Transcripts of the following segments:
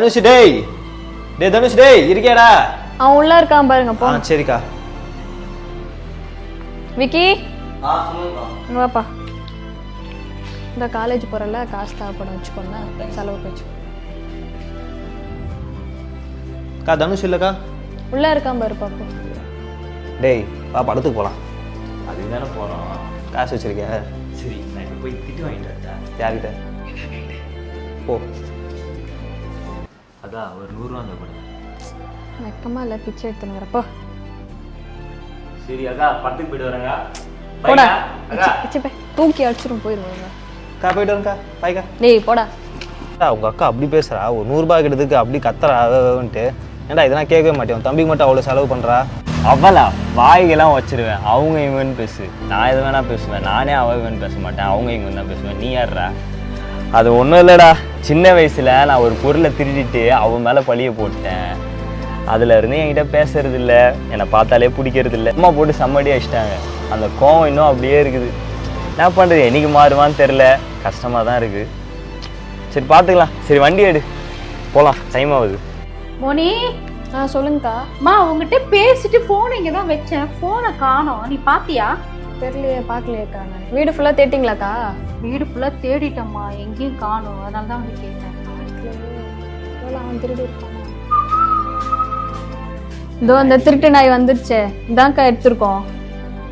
தனுஷ் டேய். டேய் தனுஷ் டேய் இருக்கியாடா? அவன் உள்ள இருக்கான் பாருங்க போ. ஆ சரிக்கா. விக்கி? இங்க வாப்பா. இந்த காலேஜ் போறல காசு தேவைப்படும் வச்சுக்கோங்க. செலவுக்கு வச்சு அக்கா தனுஷ் இல்லக்கா? உள்ள இருக்கான் பாரு பாப்பா டேய் வா படத்துக்கு போலாம். அதுக்கு தானே போகிறோம் காசு வச்சிருக்கியா? சரி நான் இப்போ போய் திட்டு வாங்கிட்டு வரட்டா? யார்கிட்ட? போ. அதான் ஒரு நூறுரூவா அந்த கூட வெக்கமா இல்ல பிச்சை எடுத்துன்னு வரப்போ சரி அக்கா படத்துக்கு போயிட்டு வரேங்க போடா. போய் தூக்கி அடிச்சிரும் போயிருவாங்க அக்கா போயிட்டு வரேன்க்கா. பாய்க்கா டேய் போடா. உங்க அக்கா அப்படி பேசுறா. ஒரு நூறுரூபா கிட்டதுக்கு அப்படி கத்துறா அவன்ட்டு ஏன்டா இதெல்லாம் கேட்கவே மாட்டேன். தம்பிக்கு மட்டும் அவ்வளோ செலவு பண்றா? அவளா? வாய்க்கெல்லாம் வச்சிருவேன். அவங்க இவங்கன்னு பேசு. நான் எது வேணா பேசுவேன். நானே அவ இவன்னு பேச மாட்டேன். அவங்க இவங்க தான் பேசுவேன். நீ யாருடா அது ஒன்றும் இல்லைடா. சின்ன வயசில் நான் ஒரு பொருளை திருடிட்டு அவன் மேலே பழிய போட்டேன். அதுலேருந்து என்கிட்ட பேசுறது இல்லை. என்னை பார்த்தாலே பிடிக்கிறது இல்லை. அம்மா போட்டு சம்மடி அடிச்சிட்டாங்க அந்த கோவம் இன்னும் அப்படியே இருக்குது. என்ன பண்ணுறது என்னைக்கு மாறுவான்னு தெரில கஷ்டமாக தான் இருக்குது சரி பார்த்துக்கலாம். சரி வண்டி எடு. போகலாம் டைம் ஆகுது. மோனி ஆ சொல்லுங்கக்கா. அம்மா உங்ககிட்ட பேசிட்டு ஃபோனை இங்கே தான் வச்சேன் ஃபோனை காணோம். நீ பார்த்தியா தெரியலையே பார்க்கலையேக்கா நான். வீடு ஃபுல்லா தேட்டிங்களாக்கா? வீடு ஃபுல்லா தேடிட்டேம்மா எங்கேயும் காணோம். அதனால தான் வந்து கேட்டேன். அவன் திருடி இருப்பானா? இதோ அந்த திருட்டு நாய் வந்துருச்சே. இதான்க்கா எடுத்திருக்கோம்.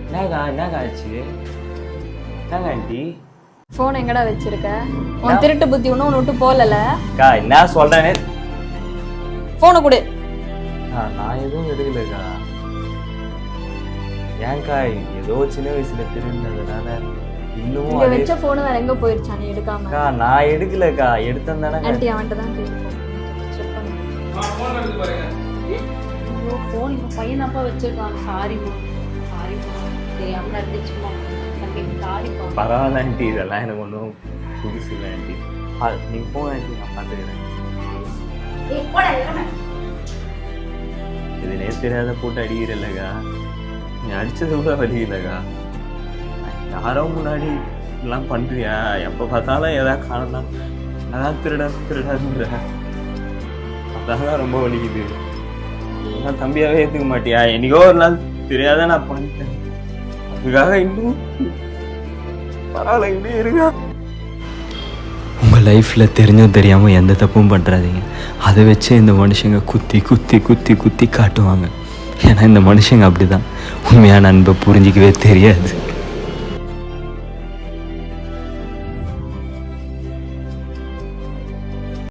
என்னக்கா என்னக்கா ஆச்சு? என்னங்க ஆண்டி? ஃபோன் எங்கடா வச்சிருக்க? உன் திருட்டு புத்தி ஒன்றும் ஒன்று விட்டு போகல அக்கா என்ன சொல்றேனே ஃபோனை கொடு. நான் எதுவும் எடுக்கலக்கா. ஏன்க்கா ஏதோ சின்ன வயசுல திருந்ததுனால இன்னமும் இங்க அதே வச்ச ஃபோன் வேற எங்க போயிருச்சா? நீ எடுக்காம. அக்கா நான் எடுக்கலக்கா. எடுத்தேன் தானே ஆன்ட்டி அவன்கிட்ட தான் கேட்கும் செக் பண்ணு ஐயோ போன் இந்த பையன் அப்பா வச்சிருக்கான். சாரி சாரி தெரியாம நடந்துச்சுமா சாரிப்பா பரவாயில்ல ஆண்டி. இதெல்லாம் எனக்கு ஒன்றும் புதுசு இல்லை ஆண்டி. நீ போ ஆண்டி. நான் பார்த்துக்கிறேன் இதுனே தெரியாத போட்டு அடிக்கிறல்லக்கா நீ அடிச்சது கூட வலிக்கலக்கா யாரோ முன்னாடி எல்லாம் பண்றியா? எப்போ பார்த்தாலும் எதாவது காணலாம் அதான் திருட திருடன்ற அதான் ரொம்ப வலிக்குது. நான் தம்பியாவே ஏற்றுக்க மாட்டியா? என்னைக்கோ ஒரு நாள் தெரியாத நான் பண்ணிட்டேன். அதுக்காக இன்னும் பரவாயில்ல இன்னும் இருக்கா உங்கள் லைஃப்பில் தெரிஞ்சும் தெரியாமல் எந்த தப்பும் பண்ணுறாதீங்க அதை வச்சு இந்த மனுஷங்க குத்தி குத்தி குத்தி குத்தி காட்டுவாங்க. ஏன்னா இந்த மனுஷங்க அப்படி தான் உண்மையான அன்பை புரிஞ்சிக்கவே தெரியாது.